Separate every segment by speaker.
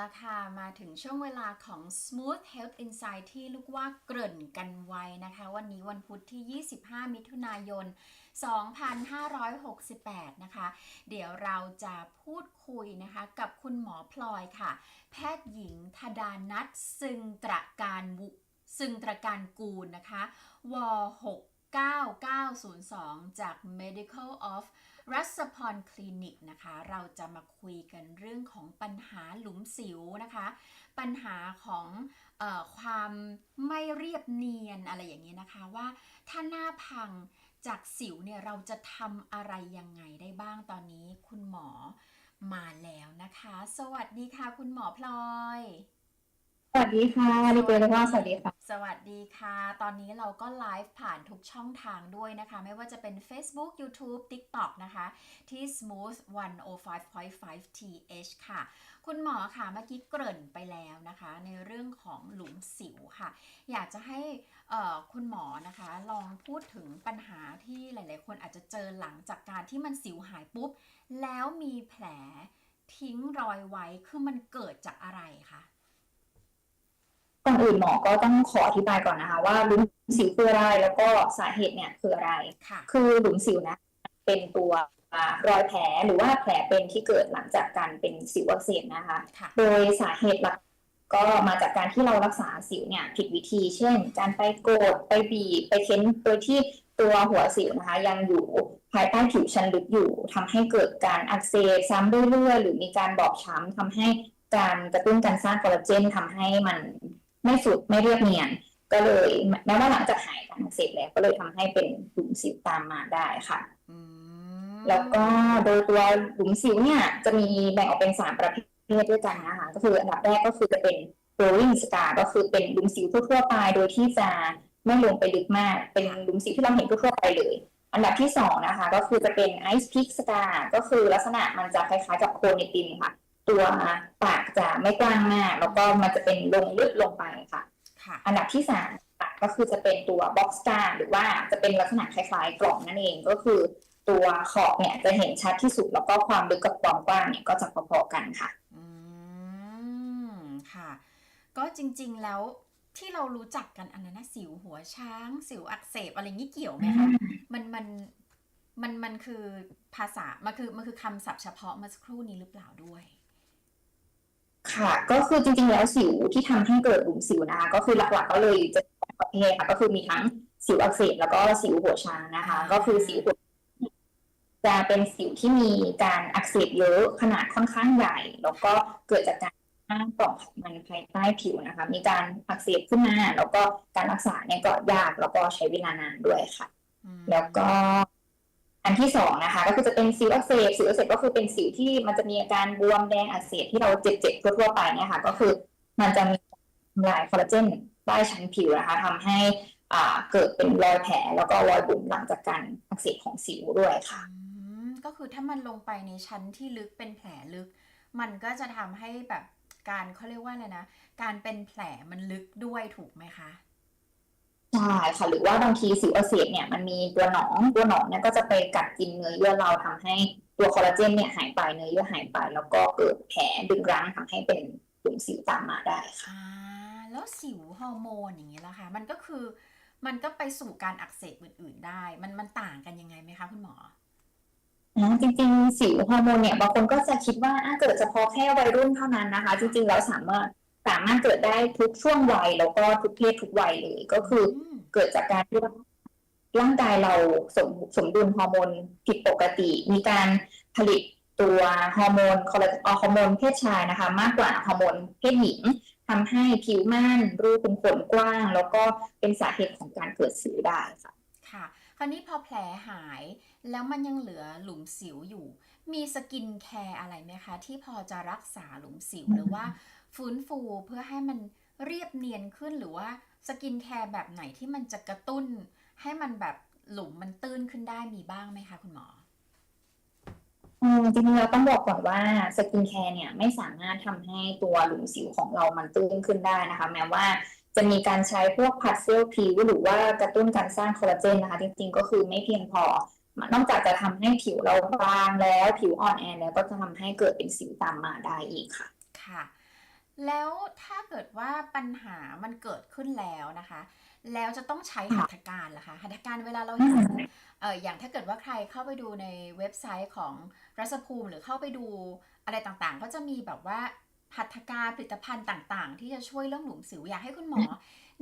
Speaker 1: ละค่ะ มาถึงช่วงเวลาของ Smooth Health Insight ที่ลูกว่าเกริ่นกันไว้นะคะ วันนี้วันพุธที่ 25 มิถุนายน 2568 นะคะ เดี๋ยวเราจะพูดคุยนะคะกับคุณหมอพลอยค่ะ แพทย์หญิงธดานัทซึงตระการวุซึงตระการกูลนะคะว69902 จาก Medical of รัศพรคลินิกนะคะ เราจะมาคุยกันเรื่องของปัญหาหลุมสิวนะคะ ปัญหาของออความไม่เรียบเนียนอะไรอย่างนี้ยนะคะว่าถ้าหน้าพังจากสิวเนี่ยเราจะทำอะไรยังไงได้บ้างตอนนี้คุณหมอมาแล้วนะคะ สวัสดีค่ะ คุณหมอพลอย
Speaker 2: สวัสดีค่ะดีเจเลยว่าสวัสดีค่ะ
Speaker 1: สวัสดีค่ะ ตอนนี้เราก็ไลฟ์ผ่านทุกช่องทางด้วยนะคะ ไม่ว่าจะเป็น Facebook YouTube TikTok นะคะ ที่ Smooth 105.5 th ค่ะ คุณหมอค่ะเมื่อกี้เกริ่นไปแล้วนะคะ ในเรื่องของหลุมสิวค่ะ อยากจะให้คุณหมอนะคะ ลองพูดถึงปัญหาที่หลาย ๆ คนอาจจะเจอหลังจากการที่มันสิวหายปุ๊บ แล้วมีแผลทิ้งรอยไว้คือมันเกิดจากอะไรคะ
Speaker 2: ก่อนอื่นหมอก็ต้องขออธิบายก่อนนะคะ ว่าหลุมสิวคืออะไรแล้วก็สาเหตุเนี่ยคืออะไร
Speaker 1: ค่ะ
Speaker 2: คือหลุมสิวนะ เป็นตัวรอยแผลหรือว่าแผลเป็นที่เกิดหลังจากการเป็นสิวอักเสบนะคะ
Speaker 1: ค่ะ
Speaker 2: โดยสาเหตุหลักก็มาจากการที่เรารักษาสิวเนี่ยผิดวิธี เช่น การไปโกดไปบีบไปเค้นโดยที่ตัวหัวสิวนะคะ ยังอยู่ภายใต้ผิวชั้นลึกอยู่ทำให้เกิดการอักเสบซ้ำเรื่อยๆหรือมีการบอบช้ำทำให้การกระตุ้นการสร้างคอลลาเจนทำให้มัน ไม่สุดไม่เรียบเนียน ก็เลยแม้ว่าหลังจากหายการอักเสบแล้วก็เลยทำให้เป็นหลุมสิวตามมาได้ค่ะ
Speaker 1: อืม
Speaker 2: แล้วก็โดยตัวหลุมสิวเนี่ยจะมีแบ่งออกเป็นสามประเภทด้วยกันนะคะก็คืออันดับแรกก็คือจะเป็น growing scar ก็คือเป็นหลุมสิวทั่วๆไป โดยที่จะไม่ลงไปลึกมาก เป็นหลุมสิวที่เราเห็นทั่วๆไปเลย อันดับที่สองนะคะ ก็คือจะเป็น ice pick scar ก็คือลักษณะมันจะคล้ายๆกับโคนไอติมค่ะ ตัวปากจะไม่กว้างมาก แล้วก็มันจะเป็นลงลึกลงไปค่ะ
Speaker 1: ค่ะ
Speaker 2: อันดับที่สามค่ะก็คือจะเป็นตัว box scar หรือว่าจะเป็นลักษณะคล้ายๆกล่องนั่นเองก็คือ ตัวขอบเนี่ยจะเห็นชัดที่สุดแล้วก็ความลึกกับความกว้างเนี่ยก็จะพอๆกันค่ะ
Speaker 1: อืมค่ะ ก็จริงๆแล้วที่เรารู้จักกันอันนั้นนะสิวหัวช้าง สิวอักเสบอะไรงี้เกี่ยวไหมคะมันมันมันมันคือภาษา มันคือมันคือคำศัพท์เฉพาะเมื่อสักครู่นี้หรือเปล่าด้วย
Speaker 2: ค่ะก็คือจริงๆแล้วสิวที่ทำให้เกิดหลุมสิวนะคะก็คือหลักๆก็เลยจะสองประเภทค่ะก็คือมีทั้งสิวอักเสบแล้วก็สิวหัวช้างนะคะ ก็คือสิวหัวจะเป็นสิวที่มีการอักเสบเยอะขนาดค่อนข้างใหญ่ แล้วก็เกิดจากการสร้างกล่องไขมันภายใต้ผิวนะคะ มีการอักเสบขึ้นมาแล้วก็การรักษาเนี่ยก็ยากแล้วก็ใช้เวลานานด้วยค่ะ
Speaker 1: อืม
Speaker 2: แล้วก็ อันที่สองนะคะ ก็คือจะเป็นสิวอักเสบสิวอักเสบก็คือเป็นสิวที่มันจะมีอาการบวมแดงอักเสบที่เราเจ็บๆทั่วๆไปเนี่ยค่ะ ก็คือมันจะมีทำลายคอลลาเจนใต้ชั้นผิวนะคะทำให้อ่าเกิดเป็นรอยแผลแล้วก็รอยบุ๋มหลังจากการอักเสบของสิวด้วยค่ะ
Speaker 1: ก็คือถ้ามันลงไปในชั้นที่ลึกเป็นแผลลึก มันก็จะทำให้แบบการเขาเรียกว่าอะไรนะ การเป็นแผลมันลึกด้วยถูกไหมคะ
Speaker 2: ใช่ค่ะหรือว่าบางทีสิวอักเสบเนี่ยมันมีตัวหนองตัวหนองเนี่ยก็จะไปกัดกินเนื้อเยื่อเราทำให้ตัวคอลลาเจนเนี่ยหายไปเนื้อเยื่อหายไป แล้วก็เกิดแผลดึงรั้งทำให้เป็นหลุมสิวตามมาได้ค่ะ
Speaker 1: อ่าแล้วสิวฮอร์โมนอย่างนี้ล่ะคะมันก็คือมันก็ไปสู่การอักเสบอื่น ๆ ได้ มันมันต่างกันยังไงไหมคะคุณหมอ
Speaker 2: นะจริงๆสิวฮอร์โมนเนี่ยบางคนก็จะคิดว่าอะเกิดเฉพาะแค่วัยรุ่นเท่านั้นนะคะ จริงๆแล้วสามารถ สามารถเกิดได้ทุกช่วงวัยแล้วก็ทุกเพศทุกวัยเลยก็คืออ
Speaker 1: ม
Speaker 2: เกิดจากการที่ว่าร่างกายเราสมสมดุลฮอร์โมนผิดปกติ มีการผลิตตัวฮอร์โมนคอลลาเอ่อฮอร์โมนเพศชายนะคะ มากกว่าฮอร์โมนเพศหญิงทำให้ผิวม่านรูเป็นขนกว้าง แล้วก็เป็นสาเหตุของการเกิดสิวได้ค่ะ
Speaker 1: ค่ะ คราวนี้พอแผลหายแล้วมันยังเหลือหลุมสิวอยู่ มีสกินแคร์อะไรไหมคะ ที่พอจะรักษาหลุมสิวหรือว่า ฟื้นฟูเพื่อให้มันเรียบเนียนขึ้นหรือว่าสกินแคร์แบบไหนที่มันจะกระตุ้น ให้มันแบบหลุมมันตื้นขึ้นได้มีบ้างไหมคะคุณหมอ
Speaker 2: อืมจริงๆเราต้องบอกก่อนว่าสกินแคร์เนี่ยไม่สามารถทำให้ตัวหลุมสิวของเรามันตื้นขึ้นได้นะคะ แม้ว่าจะมีการใช้พวกผัดเซลล์ผิวหรือว่ากระตุ้นการสร้างคอลลาเจนนะคะ จริงๆก็คือไม่เพียงพอ นอกจากจะทำให้ผิวเราบางแล้วผิวอ่อนแอแล้วก็จะทำให้เกิดเป็นสิวตามมาได้อีกค่ะ
Speaker 1: ค่ะ แล้วถ้าเกิดว่าปัญหามันเกิดขึ้นแล้วนะคะ แล้วจะต้องใช้หัตถการล่ะคะหัตถการเวลาเราเห็นเอออย่างถ้าเกิดว่าใครเข้าไปดูในเว็บไซต์ของรัศภูมิหรือเข้าไปดูอะไรต่างๆ ก็จะมีแบบว่าหัตถการผลิตภัณฑ์ต่างๆ ที่จะช่วยเรื่องหลุมสิวอยากให้คุณหมอ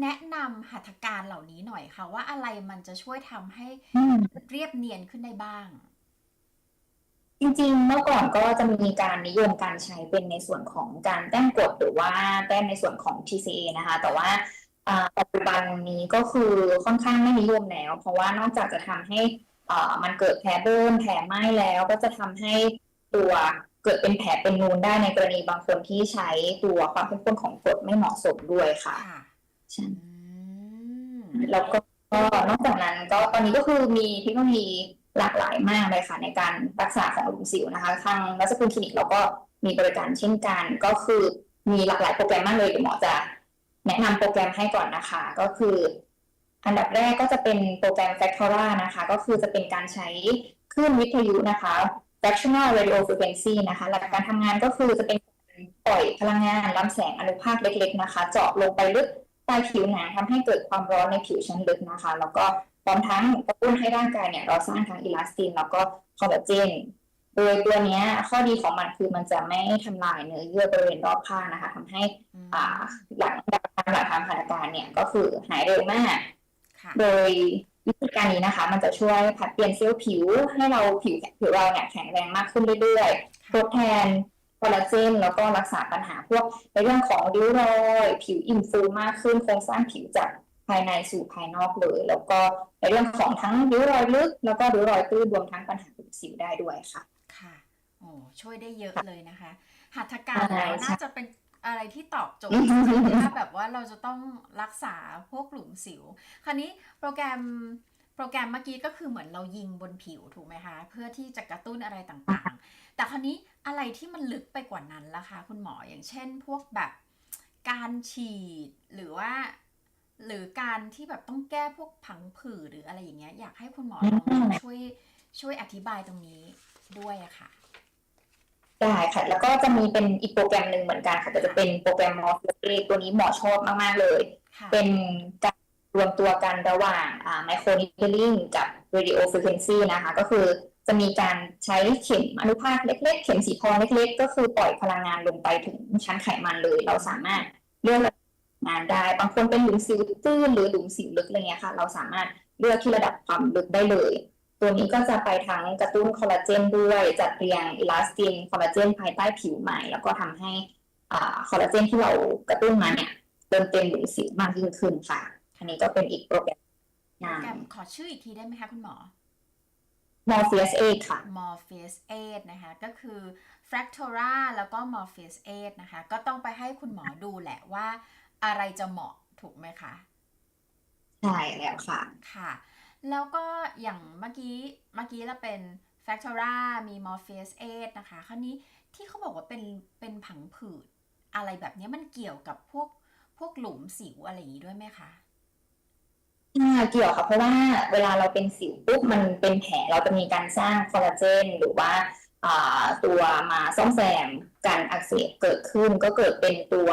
Speaker 1: แนะนำหัตถการเหล่านี้หน่อยค่ะว่าอะไรมันจะช่วยทำให้
Speaker 2: อืม
Speaker 1: เรียบเนียนขึ้นได้บ้าง
Speaker 2: จริงๆ เมื่อก่อนก็จะมีการนิยมการใช้เป็นในส่วนของการแต้มกรดหรือว่าแต้มในส่วนของ TCA นะคะ แต่ว่าอ่าปัจจุบันนี้ก็คือค่อนข้างไม่นิยมแล้ว เพราะว่านอกจากจะทำให้อ่ามันเกิดแผลเบิ้มแผลไหม้แล้วก็จะทำให้ตัวเกิดเป็นแผลเป็นนูนได้ในกรณีบางคนที่ใช้ตัวความเข้มข้นของกรดไม่เหมาะสมด้วยค่ะ
Speaker 1: ค่ะ
Speaker 2: ใช่
Speaker 1: อืม
Speaker 2: แล้วก็นอกจากนั้นก็ตอนนี้ก็คือมีเทคโนโลยี หลากหลายมากเลยค่ะในการรักษาของหลุมสิวนะคะทางรัชพุนคลินิกเราก็มีบริการเช่นกัน ก็คือมีหลากหลายโปรแกรมมากเลยเดี๋ยวหมอจะแนะนำโปรแกรมให้ก่อนนะคะ ก็คือ อันดับแรกก็จะเป็นโปรแกรม Factora นะคะ ก็คือจะเป็นการใช้คลื่นวิทยุนะคะ fractional radio frequency นะคะ หลักการทำงานก็คือจะเป็นปล่อยพลังงานลำแสงอนุภาคเล็ก ๆ นะคะ เจาะลงไปลึกใต้ผิวหนังทำให้เกิดความร้อนในผิวชั้นลึกนะคะ แล้วก็ พร้อมทั้งกระตุ้นให้ร่างกายเนี่ยเราสร้างทั้งอิลาสตินแล้วก็คอลลาเจนโดยตัวเนี้ยข้อดีของมันคือมันจะไม่ทำลายเนื้อเยื่อบริเวณรอบข้างนะคะทำให้
Speaker 1: อืม
Speaker 2: อ่าหลังจากการหลังทำหัตถการเนี่ยก็คือหายเร็วมาก
Speaker 1: ค่ะ
Speaker 2: โดยวิธีการนี้นะคะ มันจะช่วยผลัดเปลี่ยนเซลล์ผิวให้เราผิวผิวเราเนี่ยแข็งแรงมากขึ้นเรื่อยๆทดแทนคอลลาเจนแล้วก็รักษาปัญหาพวกในเรื่องของริ้วรอยผิวอิ่มฟูมากขึ้นโครงสร้างผิวจาก ภายในสู่ภายนอกเลย แล้วก็ในเรื่องของทั้งริ้วรอยลึก แล้วก็ริ้วรอยตื้นรวมทั้งปัญหาผิวสิวได้ด้วยค่ะ
Speaker 1: ค่ะโอ้ช่วยได้เยอะเลยนะคะ หัตถการ
Speaker 2: ใช่
Speaker 1: แล้ว
Speaker 2: ใช่
Speaker 1: น่าจะเป็นอะไรที่ตอบโจท
Speaker 2: อื
Speaker 1: ย์
Speaker 2: ม
Speaker 1: จริงๆถ้าแบบว่าเราจะต้องรักษาพวกหลุมสิว คราวนี้โปรแกรมโปรแกรมเมื่อกี้ก็คือเหมือนเรายิงบนผิวถูกไหมคะ เพื่อที่จะกระตุ้นอะไรต่างๆ แต่คราวนี้อะไรที่มันลึกไปกว่านั้นล่ะคะ คุณหมออย่างเช่น พวกแบบการฉีดหรือว่า หรือการที่แบบต้องแก้พวกผังผืดหรืออะไรอย่างเงี้ย อยากให้คุณหมอลอง
Speaker 2: อืม
Speaker 1: ช่วยช่วยอธิบายตรงนี้ด้วยอะค่ะ
Speaker 2: ได้ค่ะ แล้วก็จะมีเป็นอีกโปรแกรมหนึ่งเหมือนกันค่ะแต่จะเป็นโปรแกรมมอสเลตัวนี้หมอชอบมาก ๆ เลย
Speaker 1: ค่ะ
Speaker 2: เป็นการรวมตัวกันระหว่างอ่าไมโครนิเดลลิงกับ radio frequency นะคะ ก็คือจะมีการใช้เข็มอนุภาคเล็ก ๆ เข็มสีทองเล็ก ๆ ก็คือปล่อยพลังงานลงไปถึงชั้นไขมันเลย เราสามารถเลือก งานได้ บางคนเป็นหลุมสิวตื้นหรือหลุมสิวลึกอะไรเงี้ยค่ะ เราสามารถเลือกที่ระดับความลึกได้เลย ตัวนี้ก็จะไปทั้งกระตุ้นคอลลาเจนด้วยจัดเรียงอิลาสตินคอลลาเจนภายใต้ผิวใหม่ แล้วก็ทำให้อ่าคอลลาเจนที่เรากระตุ้นมาเนี่ยเติมเต็มหรือสิวมากยิ่งขึ้นค่ะ อันนี้ก็เป็นอีกโปรแกรม
Speaker 1: โปรแกรมขอชื่ออีกทีได้ไหมคะคุณหมอ
Speaker 2: มอร์ฟีสเอค่ะ
Speaker 1: Morpheus 8นะคะ ก็คือ Fractora แล้วก็ Morpheus 8นะคะ ก็ต้องไปให้คุณหมอดูแหละว่า อะไรจะเหมาะถูกไหมคะ
Speaker 2: ใช่แล้วค่ะ
Speaker 1: ค่ะ แล้วก็อย่างเมื่อกี้เมื่อกี้เราเป็น Factora มี Morpheus 8นะคะ คราวนี้ที่เขาบอกว่าเป็นเป็นผังผืดอะไรแบบนี้มันเกี่ยวกับพวกพวกหลุมสิวอะไรอย่างนี้ด้วยไหมคะ
Speaker 2: ใช่เกี่ยวค่ะเพราะว่าเวลาเราเป็นสิวปุ๊บมันเป็นแผลเราจะมีการสร้างคอลลาเจนหรือว่าอ่าตัวมาซ่อมแซมการอักเสบเกิดขึ้นก็เกิดเป็นตัว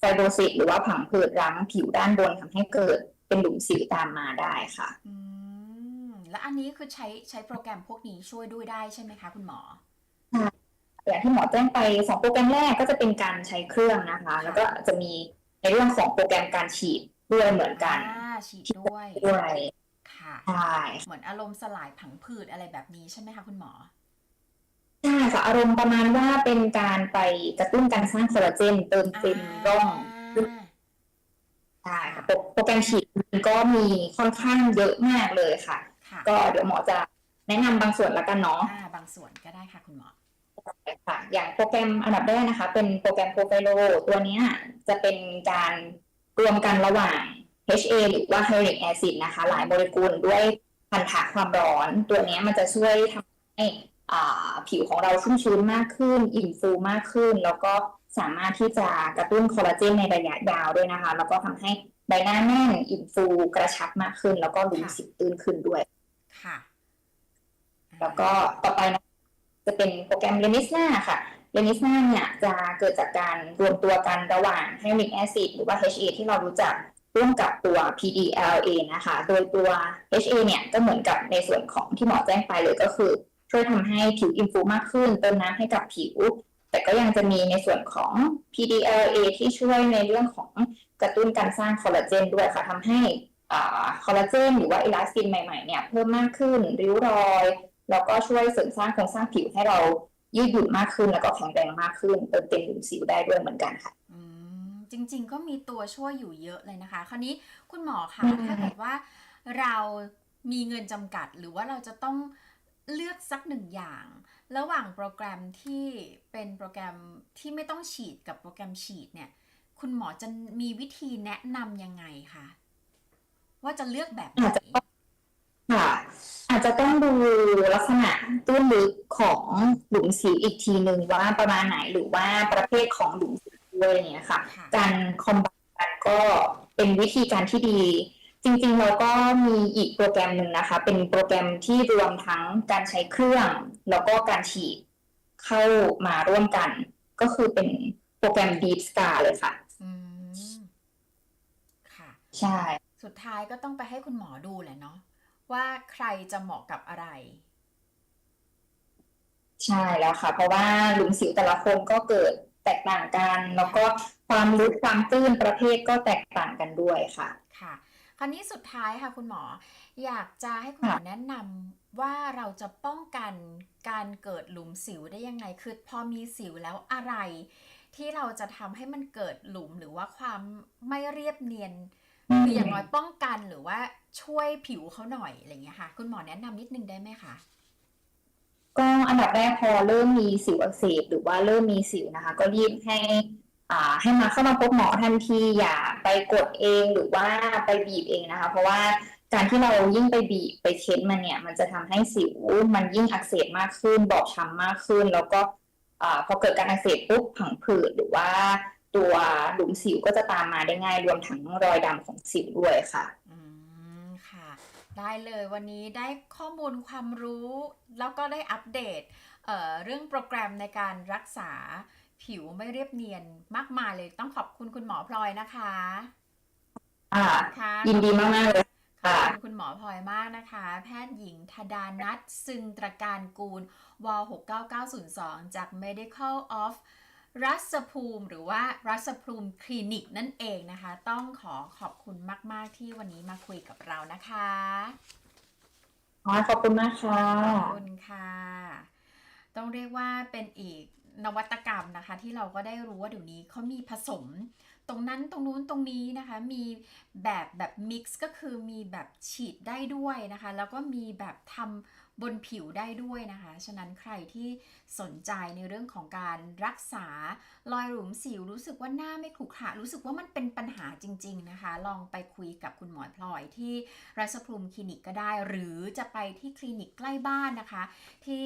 Speaker 2: ไฟโบซิสหรือว่าผังผืดรั้งผิวด้านบนทำให้เกิดเป็นหลุมสิวตามมาได้ค่ะ
Speaker 1: อืมแล้วอันนี้คือใช้ใช้โปรแกรมพวกนี้ช่วยด้วยได้ใช่ไหมคะคุณหมอ
Speaker 2: อย่างที่หมอแจ้งไปสองโปรแกรมแรกก็จะเป็นการใช้เครื่องนะคะ แล้วก็จะมีในเรื่องของโปรแกรมการฉีดด้วยเหมือนกัน
Speaker 1: อ่าฉีดด้วย
Speaker 2: ด้วย
Speaker 1: ค่ะ
Speaker 2: ใช่
Speaker 1: เหมือนอารมณ์สลายผังผืดอะไรแบบนี้ใช่ไหมคะคุณหมอ
Speaker 2: ใช่ค่ะอารมณ์ประมาณว่าเป็นการไปกระตุ้นการสร้างคอลลาเจนเติมเต็มร่องใช่ค่ะโปรโปรแกรมฉีดมันก็มีค่อนข้างเยอะมากเลยค่ะ
Speaker 1: ค่ะ
Speaker 2: ก็เดี๋ยวหมอจะแนะนำบางส่วนละกันเนาะ
Speaker 1: อ่าบางส่วนก็ได้ค่ะคุณหมอ
Speaker 2: ค่ะอย่างโปรแกรมอันดับแรกนะคะ เป็นโปรแกรมโปรไฟโลตัวเนี้ยจะเป็นการรวมกันระหว่าง HA หรือว่า hyaluronic acid นะคะ หลายโมเลกุลด้วยพันธะความร้อน ตัวเนี้ยมันจะช่วยทำให้อ่า ผิวของเราชุ่มชื้นมากขึ้น อิ่มฟูมากขึ้น แล้วก็สามารถที่จะกระตุ้นคอลลาเจนในระยะยาวด้วยนะคะ แล้วก็ทำให้ใบหน้าแน่นอิ่มฟูกระชับมากขึ้น แล้วก็หลุม
Speaker 1: ค่ะ
Speaker 2: สิวตื้นขึ้นด้วย
Speaker 1: ค่ะ
Speaker 2: แล้วก็ต่อไปนะจะเป็นโปรแกรมเรนิสนาค่ะเรนิสนาเนี่ยจะเกิดจากการรวมตัวกันระหว่างไฮมิกแอซิดหรือว่า HA ที่เรารู้จักร่วมกับตัว PDLA นะคะ โดยตัว HA เนี่ยก็เหมือนกับในส่วนของที่หมอแจ้งไปเลยก็คือ ช่วยทำให้ผิวอินฟูมากขึ้น เติมน้ำให้กับผิว แต่ก็ยังจะมีในส่วนของ PDLA ที่ช่วยในเรื่องของกระตุ้นการสร้างคอลลาเจนด้วยค่ะทำให้อ่าคอลลาเจนหรือว่าอิลาสตินใหม่ๆเนี่ยเพิ่มมากขึ้น ริ้วรอย แล้วก็ช่วยเสริมสร้างโครงสร้างผิวให้เรายืดหยุ่นมากขึ้นแล้วก็แข็งแรงมากขึ้นเติมเต็มหลุมสิวได้ด้วยเหมือนกันค่ะ
Speaker 1: อืมจริง ๆ ก็มีตัวช่วยอยู่เยอะเลยนะคะ คราวนี้คุณหมอคะ
Speaker 2: อืม
Speaker 1: ถ้าเกิดว่าเรามีเงินจำกัดหรือว่าเราจะต้อง เลือกสักหนึ่งอย่าง ระหว่างโปรแกรมที่เป็นโปรแกรมที่ไม่ต้องฉีดกับโปรแกรมฉีดเนี่ย คุณหมอจะมีวิธีแนะนำยังไงคะว่าจะเลือกแบบไหน
Speaker 2: อาจจะต้องค่ะอาจจะต้องดูลักษณะตื้นลึกของหลุมสิวอีกทีหนึ่งว่าประมาณไหนหรือว่าประเภทของหลุมสิวด้วยอย่างเงี้ยค่ะ
Speaker 1: ค่ะ
Speaker 2: การคอมบักันก็เป็นวิธีการที่ดี จริงๆเราก็มีอีกโปรแกรมหนึ่งนะคะ เป็นโปรแกรมที่รวมทั้งการใช้เครื่อง แล้วก็การฉีดเข้ามาร่วมกัน ก็คือเป็นโปรแกรม Deep Scar เลยค่ะ
Speaker 1: อืม ค่ะ
Speaker 2: ใช่
Speaker 1: สุดท้ายก็ต้องไปให้คุณหมอดูแหละเนาะว่าใครจะเหมาะกับอะไร
Speaker 2: ใช่แล้วค่ะ เพราะว่าหลุมสิวแต่ละคนก็เกิดแตกต่างกัน แล้วก็ความลึกความตื้นประเภทก็แตกต่างกันด้วยค่ะ
Speaker 1: ค่ะ คราวนี้สุดท้ายค่ะคุณหมอ อยากจะให้คุณหมอ
Speaker 2: ค่ะ
Speaker 1: แนะนำว่าเราจะป้องกันการเกิดหลุมสิวได้ยังไง คือพอมีสิวแล้วอะไร ที่เราจะทำให้มันเกิดหลุมหรือว่าความไม่เรียบเนียนคืออย่างน้อยป้องกันหรือว่าช่วยผิวเขาหน่อยอะไรอย่างเงี้ยค่ะ คุณหมอแนะนำนิดนึงได้ไหมคะ
Speaker 2: ก็อันดับแรกพอเริ่มมีสิวอักเสบหรือว่าเริ่มมีสิวนะคะ ก็รีบให้อ่า ให้มาเข้ามาพบหมอทันที อย่าไปกดเองหรือว่าไปบีบเองนะคะ เพราะว่าการที่เรายิ่งไปบีบไปเค้นมันเนี่ย มันจะทำให้สิวมันยิ่งอักเสบมากขึ้น บอบช้ำมากขึ้น แล้วก็พอเกิดการอักเสบปุ๊บผังผืดหรือว่าตัวหลุมสิวก็จะตามมาได้ง่ายรวมทั้งรอยดำของสิวด้วยค่ะ
Speaker 1: อืมค่ะ ได้เลยวันนี้ได้ข้อมูลความรู้ แล้วก็ได้อัปเดตเเรื่องโปรแกรมในการรักษา ผิวไม่เรียบเนียนมากมายเลยต้องขอบคุณคุณหมอพลอยนะคะ
Speaker 2: อ่า
Speaker 1: ค่ะ
Speaker 2: ยินดีมากๆเลย
Speaker 1: ขอบ
Speaker 2: ค่ะ
Speaker 1: คุณคุณหมอพลอยมากนะคะ แพทย์หญิงธดานัทซึงตระการกูลว69902 จาก Medical of รัศภูมิหรือว่ารัศภูมิคลินิกนั่นเองนะคะ ต้องขอขอบคุณมาก ๆ ที่วันนี้มาคุยกับเรานะคะ
Speaker 2: อ๋อขอบคุณมากค่ะ
Speaker 1: ขอบคุณค่ะ ต้องเรียกว่าเป็นอีก นวัตกรรมนะคะ ที่เราก็ได้รู้ว่าเดี๋ยวนี้เขามีผสม ตรงนั้นตรงนู้นตรงนี้นะคะ มีแบบแบบมิกซ์ก็คือมีแบบฉีดได้ด้วยนะคะ แล้วก็มีแบบทำบนผิวได้ด้วยนะคะ ฉะนั้นใครที่สนใจในเรื่องของการรักษารอยหลุมสิวรู้สึกว่าหน้าไม่ขรุขระรู้สึกว่ามันเป็นปัญหาจริง ๆนะคะ ลองไปคุยกับคุณหมอพลอยที่รัศภูมิคลินิกก็ได้ หรือจะไปที่คลินิกใกล้บ้านนะคะ ที่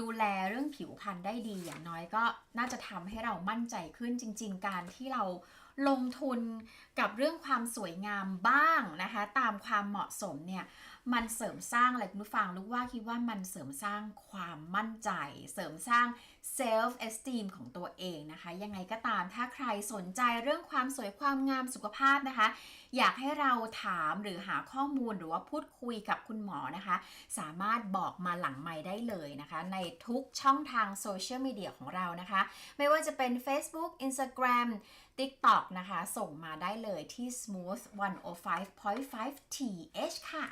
Speaker 1: ดูแลเรื่องผิวพรรณได้ดีอย่างน้อยก็น่าจะทำให้เรามั่นใจขึ้นจริง ๆ การที่เรา ลงทุนกับเรื่องความสวยงามบ้างนะคะ ตามความเหมาะสมเนี่ย มันเสริมสร้างอะไรคุณผู้ฟังรู้ว่าคิดว่ามันเสริมสร้างความมั่นใจ เสริมสร้าง self esteem ของตัวเองนะคะ ยังไงก็ตามถ้าใครสนใจเรื่องความสวยความงามสุขภาพนะคะ อยากให้เราถามหรือหาข้อมูลหรือว่าพูดคุยกับคุณหมอนะคะ สามารถบอกมาหลังไมค์ได้เลยนะคะ ในทุกช่องทางโซเชียลมีเดียของเรานะคะ ไม่ว่าจะเป็น Facebook Instagram TikTok นะคะ ส่งมาได้เลยที่ smooth 105.5 th ค่ะ